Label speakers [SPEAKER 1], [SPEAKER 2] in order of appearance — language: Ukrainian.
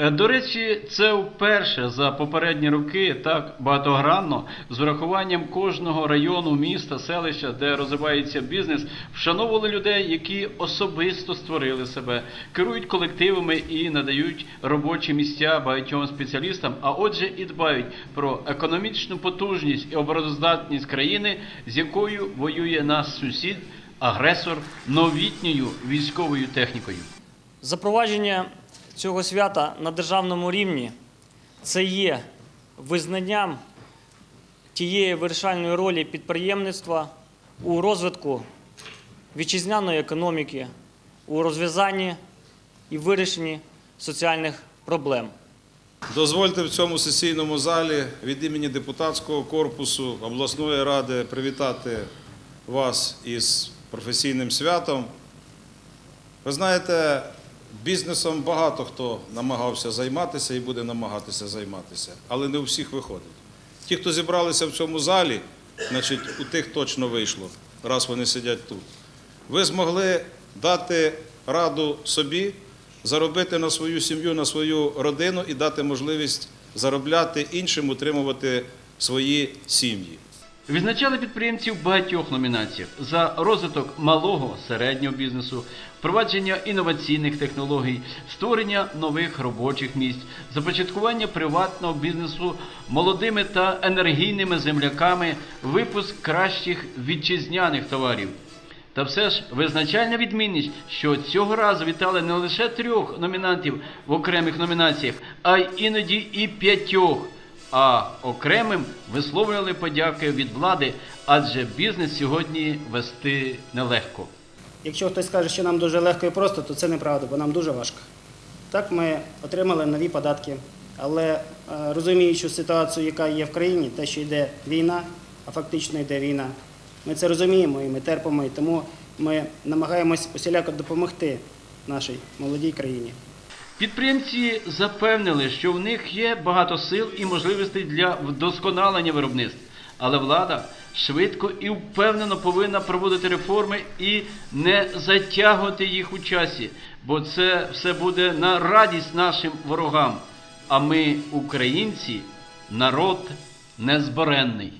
[SPEAKER 1] Е, До речі, це вперше за попередні роки так багатогранно з врахуванням кожного району, міста, селища, де розвивається бізнес, вшановували людей, які особисто створили себе, керують колективами і надають робочі місця багатьом спеціалістам, а отже, і дбають про економічну потужність і обороноздатність країни, з якою воює наш сусід, агресор новітньою військовою технікою.
[SPEAKER 2] Запровадження цього свята на державному рівні це є визнанням тієї вирішальної ролі підприємництва у розвитку вітчизняної економіки, у розв'язанні і вирішенні соціальних проблем.
[SPEAKER 3] Дозвольте в цьому сесійному залі від імені депутатського корпусу обласної ради привітати вас із професійним святом. Ви знаєте, бізнесом багато хто намагався займатися і буде намагатися займатися, але не у всіх виходить. Ті, хто зібралися в цьому залі, значить, у тих точно вийшло, раз вони сидять тут. Ви змогли дати раду собі, заробити на свою сім'ю, на свою родину і дати можливість заробляти іншим, утримувати свої сім'ї.
[SPEAKER 1] Відзначали підприємців багатьох номінаціях за розвиток малого середнього бізнесу, впровадження інноваційних технологій, створення нових робочих місць, започаткування приватного бізнесу молодими та енергійними земляками, випуск кращих вітчизняних товарів. Та все ж визначальна відмінність, що цього разу вітали не лише трьох номінантів в окремих номінаціях, а й іноді і п'ятьох. А окремим висловлювали подяки від влади, адже бізнес сьогодні вести нелегко.
[SPEAKER 4] Якщо хтось скаже, що нам дуже легко і просто, то це неправда, бо нам дуже важко. Так, ми отримали нові податки, але е, розуміючи ситуацію, яка є в країні, те, що йде війна, а фактично йде війна, ми це розуміємо і ми терпимо, і тому ми намагаємось усіляко допомогти нашій молодій країні.
[SPEAKER 1] Підприємці запевнили, що в них є багато сил і можливостей для вдосконалення виробництв, але влада швидко і впевнено повинна проводити реформи і не затягувати їх у часі, бо це все буде на радість нашим ворогам. А ми, українці, народ незборенний.